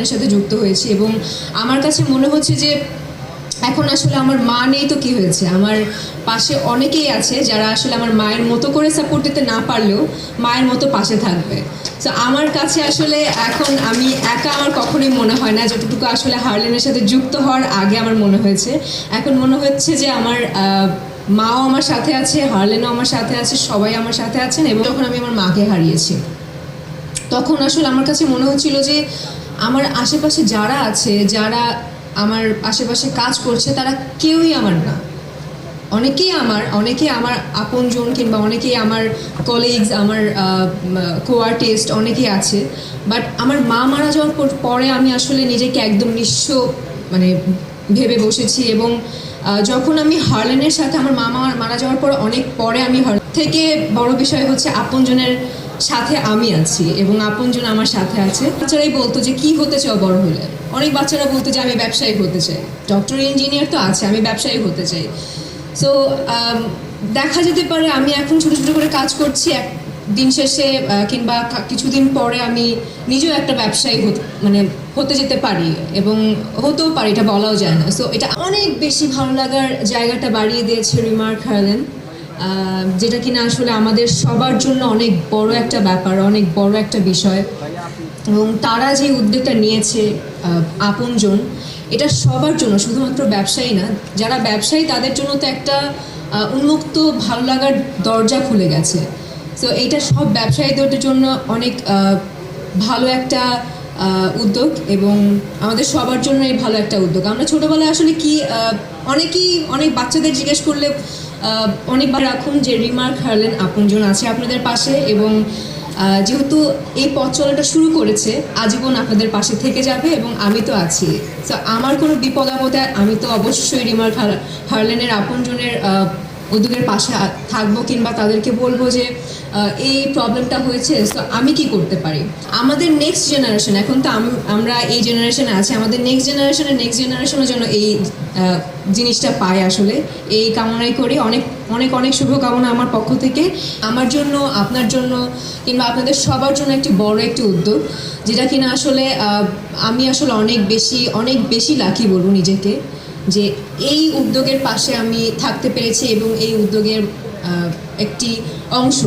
এর সাথে যুক্ত হয়েছি এবং আমার কাছে মনে হচ্ছে যে এখন আসলে আমার মা নেই তো কি হয়েছে? আমার পাশে অনেকেই আছে যারা আসলে আমার মায়ের মতো করে সাপোর্ট দিতে না পারলেও মায়ের মতো পাশে থাকবে। তো আমার কাছে আসলে এখন আমি একা আমার কখনোই মনে হয় না যতটুকু আসলে হার্লেনের সাথে যুক্ত হওয়ার আগে আমার মনে হয়েছে। এখন মনে হচ্ছে যে আমার মাও আমার সাথে আছে, হার্লেনও আমার সাথে আছে, সবাই আমার সাথে আছেন এবং যখন আমি আমার মাকে হারিয়েছি, তখন আসলে আমার কাছে মনে হচ্ছিল যে আমার আশেপাশে যারা আছে, যারা আমার আশেপাশে কাজ করছে, তারা কেউই আমার না। অনেকেই আমার অনেকেই আমার আপনজন কিংবা অনেকেই আমার কলিগস আমার কো আর্টিস্ট অনেকেই আছে। বাট আমার মা মারা যাওয়ার পর- আমি আসলে নিজেকে একদম নিঃস্ব মানে ভেবে বসেছি এবং যখন আমি হার্লেনের সাথে আমার মা মারা- যাওয়ার পর, অনেক পরে আমি হার- থেকে বড় বিষয় হচ্ছে আপনজনের সাথে আমি আছি এবং আপনজন আমার সাথে আছে। বাচ্চারাই বলতো যে কি হতে চাও বড় হলে? অনেক বাচ্চারা বলতো যে আমি ব্যবসায়ী হতে চাই। ডক্টর ইঞ্জিনিয়ার তো আছে আমি ব্যবসায়ী হতে চাই। সো দেখা যেতে পারে আমি এখন ছোটো ছোটো করে কাজ করছি। এক দিন শেষে কিংবা কিছুদিন পরে আমি নিজেও একটা ব্যবসায়ী মানে হতে যেতে পারি এবং হতেও পারি এটা বলাও যায় না। সো এটা অনেক বেশি ভালো লাগার জায়গাটা বাড়িয়ে দিয়েছে রিমার্ক হারলেন। আহ, যেটা কিনা আসলে আমাদের সবার জন্য অনেক বড় একটা ব্যাপার, অনেক বড় একটা বিষয়। এবং তারা যে উদ্যোগটা নিয়েছে আপনজন, এটা সবার জন্য, শুধুমাত্র ব্যবসায়ী না, যারা ব্যবসায়ী তাদের জন্য তো একটা উন্মুক্ত, ভালো লাগার দরজা খুলে গেছে। তো এটা সব ব্যবসায়ীদের জন্য অনেক ভালো একটা উদ্যোগ এবং আমাদের সবার জন্য এই ভালো একটা উদ্যোগ। আমরা ছোটোবেলায় আসলে কি অনেকেই অনেক বাচ্চাদের জিজ্ঞেস করলে অনেকবার রাখুন যে রিমার্ক হারলেন আপনজন আছে আপনাদের পাশে এবং যেহেতু এই পথ চলাটা শুরু করেছে, আজীবন আপনাদের পাশে থেকে যাবে এবং আমি তো আছি। তো আমার কোনো বিপদ আপদে আমি তো অবশ্যই রিমার্ক হার- হারলেনের আপনজনের উদ্যোগের পাশে থাকব কিংবা তাদেরকে বলব যে এই প্রবলেমটা হয়েছে তো আমি কি করতে পারি? আমাদের নেক্সট জেনারেশন এখন তো আম- আমরা এই জেনারেশনে আছি, আমাদের নেক্সট জেনারেশনের নেক্সট জেনারেশনের জন্য এই জিনিসটা পাই আসলে। এই কামনাই করি। অনেক অনেক অনেক শুভকামনা আমার পক্ষ থেকে। আমার জন্য, আপনার জন্য, কিংবা আপনাদের সবার জন্য একটি বড় একটি উদ্যোগ, যেটা কিনা আসলে আমি আসলে অনেক বেশি অনেক বেশি লাকি বলব নিজেকে। যে এই উদ্যোগের পাশে আমি থাকতে পেরেছি এবং এই উদ্যোগের একটি অংশ।